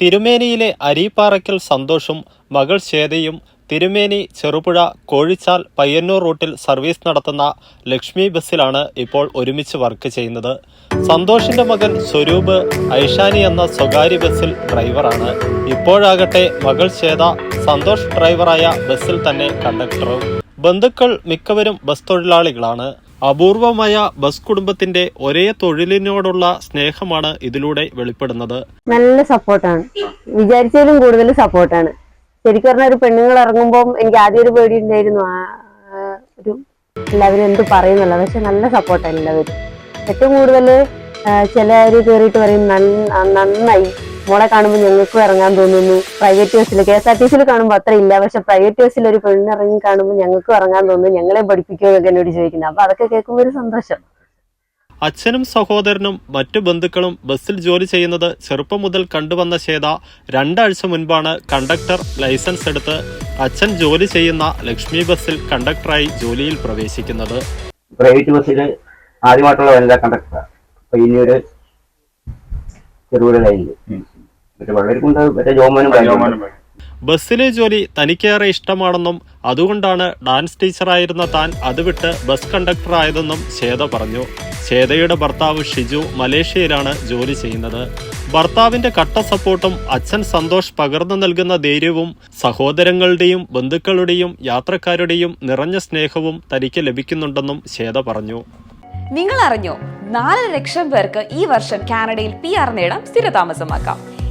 തിരുമേനിയിലെ അരീപ്പാറയ്ക്കൽ സന്തോഷും മകൾ ശ്വേതയും തിരുമേനി ചെറുപുഴ കോഴിച്ചാൽ പയ്യന്നൂർ റൂട്ടിൽ സർവീസ് നടത്തുന്ന ലക്ഷ്മി ബസ്സിലാണ് ഇപ്പോൾ ഒരുമിച്ച് വർക്ക് ചെയ്യുന്നത്. സന്തോഷിന്റെ മകൻ സ്വരൂപ് ഐഷാനി എന്ന സ്വകാര്യ ബസ്സിൽ ഡ്രൈവറാണ്. ഇപ്പോഴാകട്ടെ മകൾ ശ്വേത സന്തോഷ് ഡ്രൈവറായ ബസ്സിൽ തന്നെ കണ്ടക്ടറും. ബന്ധുക്കൾ മിക്കവരും ബസ് തൊഴിലാളികളാണ്. അപൂർവമായ ബസ് കുടുംബത്തിന്റെ ഒരേ തൊഴിലിനോടുള്ള സ്നേഹമാണ് ഇതിലൂടെ വെളിപ്പെടുന്നത്. നല്ല സപ്പോർട്ടാണ്. വിചാരിച്ചതിലും കൂടുതൽ സപ്പോർട്ടാണ്. ശരിക്കും പറഞ്ഞ ഒരു പെണ്ണുങ്ങൾ ഇറങ്ങുമ്പോൾ എനിക്ക് ആദ്യം ഒരു പേടി ഉണ്ടായിരുന്നു. ആ, ഒരു എല്ലാവരും എന്ത് പറയുന്നല്ല പക്ഷെ നല്ല സപ്പോർട്ടാണ് എല്ലാവരും. ഏറ്റവും കൂടുതൽ ചില കയറിയിട്ട് പറയും നന്നായി. മോളെ കാണുമ്പോൾ ഞങ്ങൾക്കും ഇറങ്ങാൻ തോന്നുന്നു. പ്രൈവറ്റ് ബസ്സിൽ കെ എസ് ആർ ടി സിയിൽ കാണുമ്പോൾ അത്ര ഇല്ല. പക്ഷെ പ്രൈവറ്റ് ബസ്സിൽ ഒരു പെണ്ണിറങ്ങി കാണുമ്പോൾ ഞങ്ങൾക്കും ഇറങ്ങാൻ തോന്നുന്നു. ഞങ്ങളെ പഠിപ്പിക്കുമോ എന്നൊക്കെ എന്നോട് ചോദിക്കുന്നത് അപ്പൊ അതൊക്കെ കേൾക്കുമ്പോൾ ഒരു സന്തോഷം. അച്ഛനും സഹോദരനും മറ്റു ബന്ധുക്കളും ബസ്സിൽ ജോലി ചെയ്യുന്നത് ചെറുപ്പം മുതൽ കണ്ടുവന്ന ശ്വേത രണ്ടാഴ്ച മുൻപാണ് കണ്ടക്ടർ ലൈസൻസ് എടുത്ത് അച്ഛൻ ജോലി ചെയ്യുന്ന ലക്ഷ്മി ബസ്സിൽ കണ്ടക്ടറായി ജോലിയിൽ പ്രവേശിക്കുന്നത്. പ്രൈവറ്റ് ബസ്സിൽ ആദ്യമായിട്ടുള്ള വനിതാ കണ്ടക്ടറാണ് അപ്പൊ ഇനി ഒരു ചെറുപുഴ ലൈനിൽ മറ്റേ വളരെക്കുണ്ട് മറ്റേ ജോമാനും ബാംഗ്ലൂരും. ബസ്സിലെ ജോലി തനിക്കേറെ ഇഷ്ടമാണെന്നും അതുകൊണ്ടാണ് ഡാൻസ് ടീച്ചറായിരുന്ന താൻ അത് വിട്ട് ബസ് കണ്ടക്ടറായതെന്നും ശ്വേത പറഞ്ഞു. ശ്വേതയുടെ ഭർത്താവ് ഷിജു മലേഷ്യയിലാണ് ജോലി ചെയ്യുന്നത്. ഭർത്താവിന്റെ കട്ട സപ്പോർട്ടും അച്ഛൻ സന്തോഷ് പകർന്നു നൽകുന്ന ധൈര്യവും സഹോദരങ്ങളുടെയും ബന്ധുക്കളുടെയും യാത്രക്കാരുടെയും നിറഞ്ഞ സ്നേഹവും തനിക്ക് ലഭിക്കുന്നുണ്ടെന്നും ശ്വേത പറഞ്ഞു. നിങ്ങൾ അറിഞ്ഞോ നാലര ലക്ഷം പേർക്ക് ഈ വർഷം കാനഡയിൽ പി ആർ നേടാം സ്ഥിരതാമസമാക്കാം.